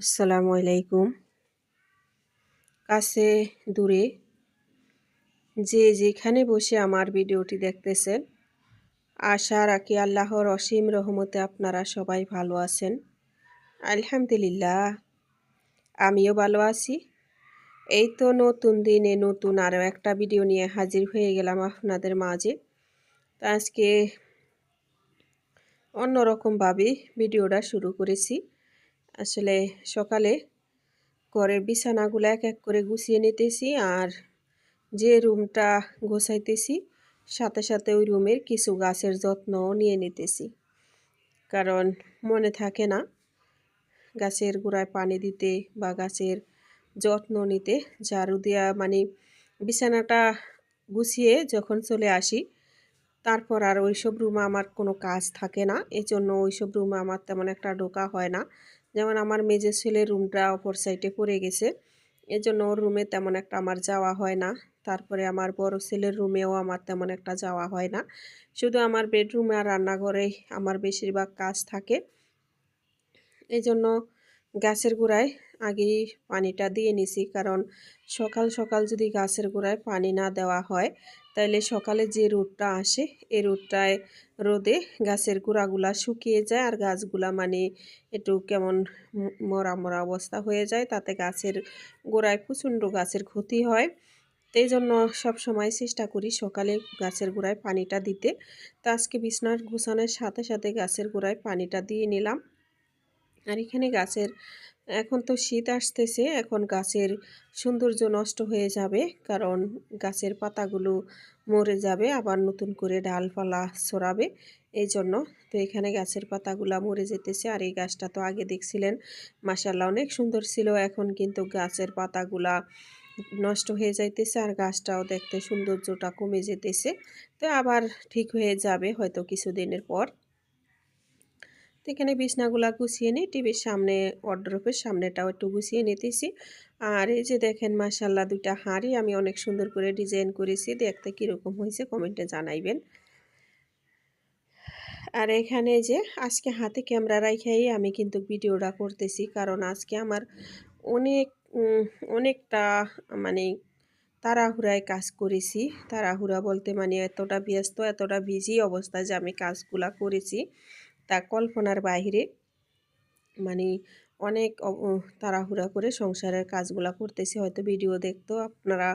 আসসালামু আলাইকুম। কাছে দূরে যে যেখানে বসে আমার ভিডিওটি দেখতেছেন, আশা রাখি আল্লাহর অসীম রহমতে আপনারা সবাই ভালো আছেন। আলহামদুলিল্লাহ, আমিও ভালো আছি। এই তো নতুন দিনে নতুন আরও একটা ভিডিও নিয়ে হাজির হয়ে গেলাম আপনাদের মাঝে। তো আজকে অন্যরকমভাবে ভিডিওটা শুরু করেছি। আসলে সকালে ঘরের বিছানাগুলো এক এক করে গুছিয়ে নিতেছি আর যে রুমটা গোছাইতেছি, সাথে সাথে ওই রুমের কিছু গাছের যত্নও নিয়ে নিতেছি। কারণ মনে থাকে না, গাছের গোড়ায় পানি দিতে বা গাছের যত্ন নিতে ঝাড়ু দেওয়া মানে বিছানাটা গুছিয়ে যখন চলে আসি, তারপর আর ওইসব রুমে আমার কোনো কাজ থাকে না। এজন্য জন্য ওইসব রুমে আমার তেমন একটা ঢোকা হয় না। যেমন আমার মেজের ছেলের রুমটা অপর সাইডে পড়ে গেছে। এজন্য ওর রুমে তেমন একটা আমার যাওয়া হয় না। তারপরে আমার বড় ছেলের রুমেও আমার তেমন একটা যাওয়া হয় না। শুধু আমার বেডরুমে আর রান্নাঘরেই আমার বেশিরভাগ কাজ থাকে। এই জন্য গাছের গোড়ায় আগেই পানিটা দিয়ে নিছি। কারণ সকাল সকাল যদি গাছের গোড়ায় পানি না দেওয়া হয়, তাইলে সকালে যে রোদটা আসে এই রোদটায় রোদে গাছের গোড়াগুলা শুকিয়ে যায় আর গাছগুলা মানে একটু কেমন মরা মরা অবস্থা হয়ে যায়। তাতে গাছের গোড়ায় প্রচণ্ড গাছের ক্ষতি হয়। এই জন্য সময় চেষ্টা করি সকালে গাছের গোড়ায় পানিটা দিতে। তো আজকে বিছনার গুছানোর সাথে সাথে গাছের গোড়ায় পানিটা দিয়ে নিলাম। আর এখানে গাছের, এখন তো শীত আসতেছে, এখন গাছের সৌন্দর্য নষ্ট হয়ে যাবে, কারণ গাছের পাতাগুলো মরে যাবে, আবার নতুন করে ডালপালা ছড়াবে এই জন্য তো এখানে গাছের পাতাগুলা মরে যেতেছে, আর এই গাছটা তো আগে দেখছিলেন মাসাল্লাহ অনেক সুন্দর ছিল, এখন কিন্তু গাছের পাতাগুলা নষ্ট হয়ে যাইতেছে, আর গাছটাও দেখতে সৌন্দর্যটা কমে যেতেছে, তো আবার ঠিক হয়ে যাবে হয়তো কিছুদিনের পর। তো এখানে বিছনাগুলা গুছিয়ে নিই, টিভির সামনে ওয়ার্ড্রপের সামনেটাও একটু গুছিয়ে নিতেছি। আর এই যে দেখেন মাসাল্লাহ দুইটা হাঁড়ি আমি অনেক সুন্দর করে ডিজাইন করেছি, দেখতে কীরকম হয়েছে কমেন্টে জানাইবেন। আর এখানে যে আজকে হাতে ক্যামেরা রাখাই আমি কিন্তু ভিডিওটা করতেছি, কারণ আজকে আমার অনেক অনেকটা মানে তাড়াহুড়ায় কাজ করেছি। তাড়াহুড়া বলতে মানে এতটা ব্যস্ত, এতটা বিজি অবস্থায় যে আমি কাজগুলা করেছি। তা কল্পনার বাহিরে। মানে অনেক তাড়াহুড়া করে সংসারের কাজগুলা করতেছি। হয়তো ভিডিও দেখতো আপনারা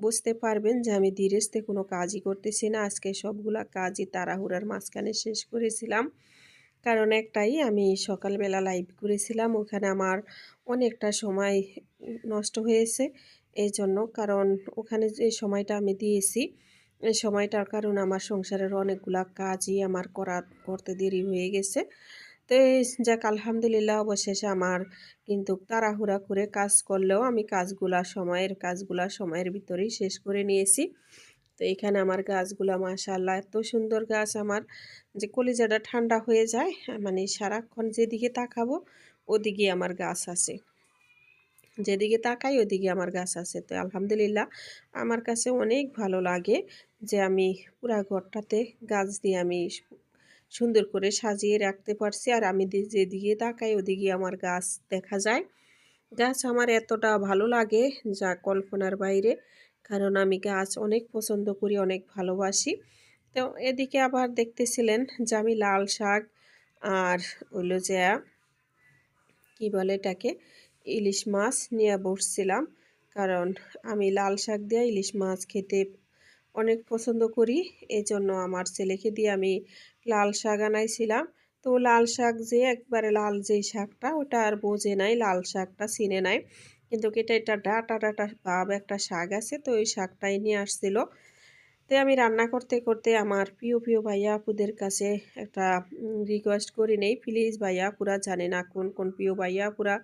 বুঝতে পারবেন যে আমি ধীরেস্তে কোনো কাজই করতেছি না। আজকে সবগুলা কাজই তাড়াহুড়ার মাঝখানে শেষ করেছিলাম। কারণ একটাই, আমি সকালবেলা লাইভ করেছিলাম। ওখানে আমার অনেকটা সময় নষ্ট হয়েছে। এই জন্য কারণ ওখানে যে সময়টা আমি দিয়েছি এই সময়টার কারণ আমার সংসারের অনেকগুলা কাজই আমার করা, করতে দেরি হয়ে গেছে। তো যাক, আলহামদুলিল্লাহ অবশেষে আমার কিন্তু তাড়াহুড়া করে কাজ করলেও আমি কাজগুলা সময়ের কাজগুলা সময়ের ভিতরেই শেষ করে নিয়েছি। তো এখানে আমার গাছগুলো মাশাল্লাহ এত সুন্দর গাছ আমার যে কলিজাটা ঠান্ডা হয়ে যায় মানে সারাক্ষণ যেদিকে তাকাবো ওদিকে আমার গাছ আছে। যেদিকে তাকাই ওদিকে আমার গাছ আছে। তো আলহামদুলিল্লাহ আমার কাছে অনেক ভালো লাগে যে আমি পুরা ঘরটাতে গাছ দিয়ে আমি সুন্দর করে সাজিয়ে রাখতে পারছি। আর আমি যেদিকে তাকাই ওদিকে আমার গাছ দেখা যায়। গাছ আমার এতটা ভালো লাগে যা কল্পনার বাইরে, কারণ আমি গাছ অনেক পছন্দ করি, অনেক ভালোবাসি। তো এদিকে আবার দেখতেছিলেন যে আমি লাল শাক আর হইল যে, কী বলে এটাকে? ইলিশ মাছ নিয়ে বসছিলাম। কারণ আমি লাল শাক দিয়ে ইলিশ মাছ খেতে অনেক পছন্দ করি। এই জন্য আমার ছেলেকে দিয়ে আমি লাল শাক আনাইছিলাম। তো লাল শাক যে একবারে লাল যেই শাকটা, ওটা আর বোঝে নাই, লাল শাকটা চিনে নাই। কিন্তু এটা এটা ডাটা ডাটা ভাব একটা শাক আছে, তো ওই শাকটাই নিয়ে আসছিল। তো আমি রান্না করতে করতে আমার প্রিয় প্রিয় ভাইয়া আপুদের কাছে একটা রিকোয়েস্ট করি নেই। প্লিজ ভাইয়া পুরা জানে না কোন কোন প্রিয় ভাইয়া পুরা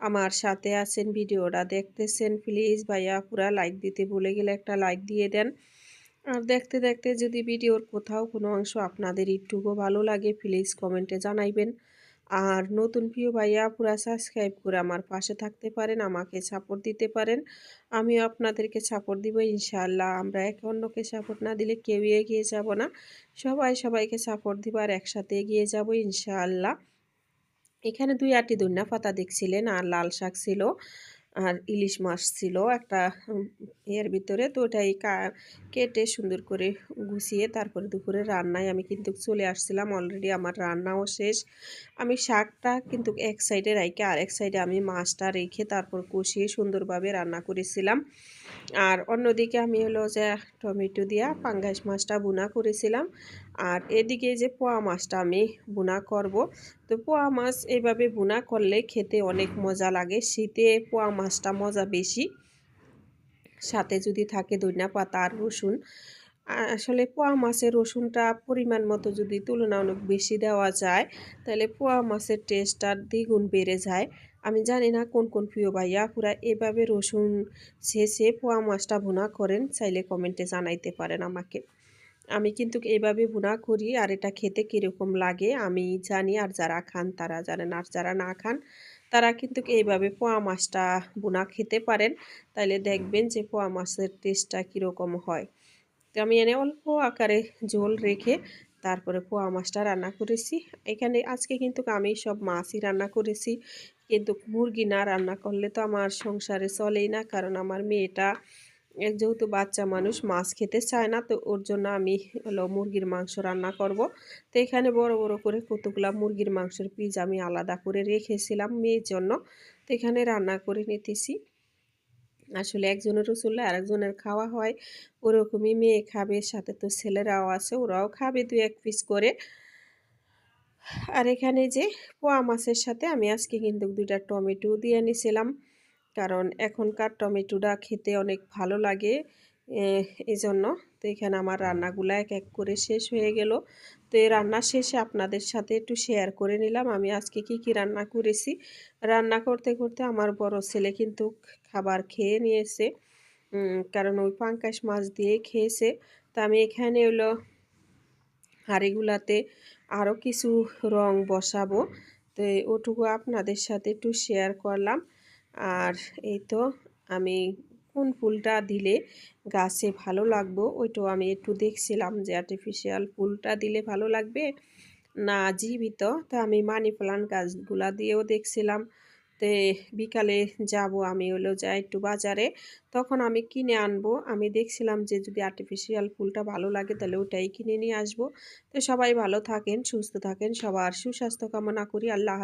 আমার সাথে আছেন, ভিডিওটা দেখতেছেন প্লিজ ভাইয়া পুরা লাইক দিতে ভুলে গেলে একটা লাইক দিয়ে দেন। আর দেখতে দেখতে যদি ভিডিওর কোথাও কোনো অংশ আপনাদের একটুকু ভালো লাগে প্লিজ কমেন্টে জানাইবেন। আর নতুন প্রিয় ভাইয়া, পুরা সাবস্ক্রাইব করে আমার পাশে থাকতে পারেন, আমাকে সাপোর্ট দিতে পারেন। আমিও আপনাদেরকে সাপোর্ট দিব ইনশাল্লাহ আমরা একে অন্যকে সাপোর্ট না দিলে কেউই এগিয়ে যাব না। সবাই সবাইকে সাপোর্ট দিবার একসাথে এগিয়ে যাব, ইনশাআল্লাহ। এখানে দুই আটি ধনিয়া পাতা দেখছিলেন, আর লাল শাক ছিল, আর ইলিশ মাছ ছিল একটা এর ভিতরে। তো ওটাই কেটে সুন্দর করে গুছিয়ে তারপরে দুপুরে রান্নায় আমি কিন্তু চলে আসছিলাম। অলরেডি আমার রান্নাও শেষ। আমি শাকটা কিন্তু এক সাইডে রেখে আর এক সাইডে আমি মাছটা রেখে তারপর কষিয়ে সুন্দরভাবে রান্না করেছিলাম। আর অন্যদিকে আমি হলো যে টমেটো দিয়া পাঙ্গাস মাছটা বুনা করেছিলাম। আর এদিকে যে পোয়া মাছটা আমি বুনা করব তো পোয়া মাছ এইভাবে বুনা করলে খেতে অনেক মজা লাগে। শীতে পোয়া মাছটা মজা বেশি। সাথে যদি থাকে ধনিয়া পাতা আর রসুন। আসলে পোয়া মাছের রসুনটা পরিমাণ মতো যদি তুলনা অনেক বেশি দেওয়া যায়, তাহলে পোয়া মাছের টেস্টটা দ্বিগুণ বেড়ে যায়। আমি জানি না কোন কোন প্রিয় ভাইয়া পুরা এভাবে রসুন ছেঁচে পোয়া মাছটা ভুনা করেন, চাইলে কমেন্টে জানাইতে পারেন আমাকে। আমি কিন্তু এইভাবে ভুনা করি আর এটা খেতে কীরকম লাগে আমি জানি আর যারা খান তারা জানেন আর যারা না খান তারা কিন্তু এইভাবে পোয়া মাছটা বোনা খেতে পারেন। তাইলে দেখবেন যে পোয়া মাছের টেস্টটা কীরকম হয়। তো আমি এনে অল্প আকারে ঝোল রেখে তারপরে পোয়া মাছটা রান্না করেছি। এখানে আজকে কিন্তু আমি সব মাছই রান্না করেছি। কিন্তু মুরগি না রান্না করলে তো আমার সংসারে চলেই না। কারণ আমার মেয়েটা যেহেতু বাচ্চা মানুষ, মাছ খেতে চায় না, তো ওর জন্য আমি হলো মুরগির মাংস রান্না করব। তো এখানে বড় বড় করে কতগুলা মুরগির মাংসের পিস আমি আলাদা করে রেখেছিলাম মেয়ের জন্য। তো এখানে রান্না করে নিতেছি। আসলে একজনেরও চললে আরেকজনের খাওয়া হয়, ওরকমই মেয়ে খাবে, সাথে তো ছেলেরাও আছে, ওরাও খাবে দু এক পিস করে। আর এখানে যে পোয়া মাছের সাথে আমি আজকে কিন্তু দুইটা টমেটো দিয়ে নিছিলাম। কারণ এখনকার টমেটোটা খেতে অনেক ভালো লাগে এই জন্য তো এখানে আমার রান্নাগুলো এক এক করে শেষ হয়ে গেল। তো এই রান্না শেষে আপনাদের সাথে একটু শেয়ার করে নিলাম, আমি আজকে কি কি রান্না করেছি। রান্না করতে করতে আমার বড় ছেলে কিন্তু খাবার খেয়ে নিয়েছে কারণ ওই পাঙ্কাশ মাছ দিয়ে খেয়েছে। তো আমি এখানে হলো হাঁড়িগুলাতে আরও কিছু রং বসাবো। তো ওটুকু আপনাদের সাথে একটু শেয়ার করলাম। আর এই তো আমি কোন ফুলটা দিলে গাছে ভালো লাগবো ওইটাও আমি একটু দেখছিলাম যে আর্টিফিশিয়াল ফুলটা দিলে ভালো লাগবে না জীবিত। তো আমি মানি প্লান্ট গাছগুলা দিয়েও দেখছিলাম। তে বিকালে যাব আমি হলো যাই একটু বাজারে, তখন আমি কিনে আনব। আমি দেখছিলাম যে যদি আর্টিফিশিয়াল ফুলটা ভালো লাগে তাহলে ওটাই কিনে নিয়ে আসব। তো সবাই ভালো থাকেন, সুস্থ থাকেন, সবার সুস্বাস্থ্য কামনা করি। আল্লাহ